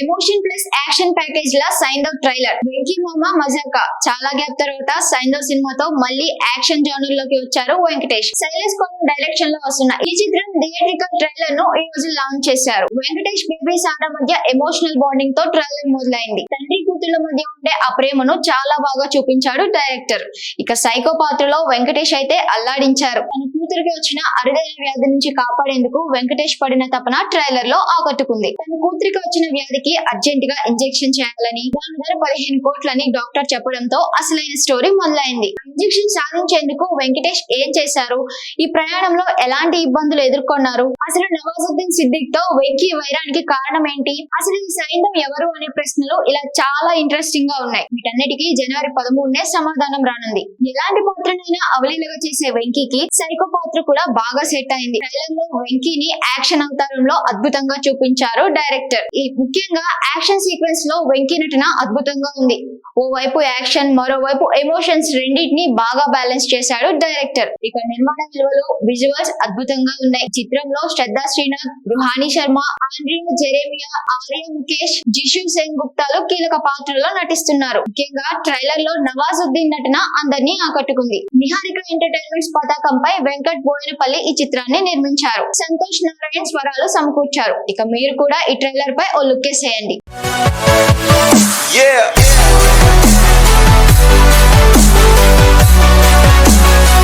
Emotion plus action package లా Saindhav trailer Venky మామ మజాక. చాలా గ్యాప్ తర్వాత సైందవ్ సినిమాతో మళ్ళీ యాక్షన్ జానర్లోకి వచ్చారు వెంకటేష్. శైలేష్ కోలం డైరెక్షన్లో వస్తున్న ఈ చిత్రం థియేట్రికల్ ట్రైలర్ను ఈ రోజు లాంచ్ చేశారు. వెంకటేష్ బేబీ సారా మధ్య ఎమోషనల్ బాండింగ్తో ట్రైలర్ మొదలైంది. తండ్రి కూతుళ్ళ మధ్య ఉండే ఆ ప్రేమను చాలా బాగా చూపించాడు డైరెక్టర్ ఇక సైకో పాత్రలో వెంకటేష్ అయితే అల్లాడించారు. తన కూతురికి వచ్చిన అరుదైన వ్యాధి నుంచి కాపాడేందుకు వెంకటేష్ పడిన తపన ట్రైలర్లో ఆకట్టుకుంది. తన కూతురికి వచ్చిన వ్యాధికి అర్జెంట్గా ఇంజెక్షన్ చేయాలని దాని ధర పదిహేను కోట్లని డాక్టర్ చెప్పడంతో అసలైన స్టోరీ మొదలైంది. ఇంజెక్షన్ సాధించేందుకు వెంకటేష్ ఏం చేశారు? ఈ ప్రయాణంలో ఎలాంటి ఇబ్బందులు ఎదుర్కొన్నారు? అసలు నవాజుద్దీన్ సిద్దిక్తో వెంకీ వైరానికి కారణం ఏంటి? అసలు ఈ సైన్యం ఎవరు అనే ప్రశ్నలు ఇలా చాలా ఇంట్రెస్టింగ్గా ఉన్నాయి. వీటన్నిటికీ జనవరి పదమూడునే సమాధానం రానుంది. ఎలాంటి పాత్రనైనా అవలీలగా చేసే వెంకీకి సైకో పాత్ర కూడా బాగా సెట్ అయింది. ట్రైలర్లో వెంకీని యాక్షన్ అవతారంలో అద్భుతంగా చూపించారు డైరెక్టర్. ఈ ముఖ్యంగా యాక్షన్ సీక్వెన్స్లో వెంకీ నటన అద్భుతంగా ఉంది. ఓ వైపు యాక్షన్ మరోవైపు ఎమోషన్స్ రెండింటిని బాగా బ్యాలెన్స్ చేశాడు డైరెక్టర్. ఇక నిర్మాణ విలువలు విజువల్స్ అద్భుతంగా ఉన్నాయి. చిత్రంలో శ్రద్ధా శ్రీనాథ్ రుహాని శర్మ ఆండ్రియా జెరేమియా ఆర్య ముఖేష్ జిషు సేన్ గుప్తాలు కీలక పాత్రలో నటిస్తున్నారు. ముఖ్యంగా ట్రైలర్లో నవాజుద్దీన్ నటన అందరినీ ఆకట్టుకుంది. నిహారిక ఎంటర్టైన్మెంట్స్ పతాకంపై వెంకట బోయినపల్లి ఈ చిత్రాన్ని నిర్మించారు. సంతోష్ నారాయణ్ స్వరాలు సమకూర్చారు. ఇక మీరు కూడా ఈ ట్రైలర్ పై ఓ లుక్కేసేయండి చేయండి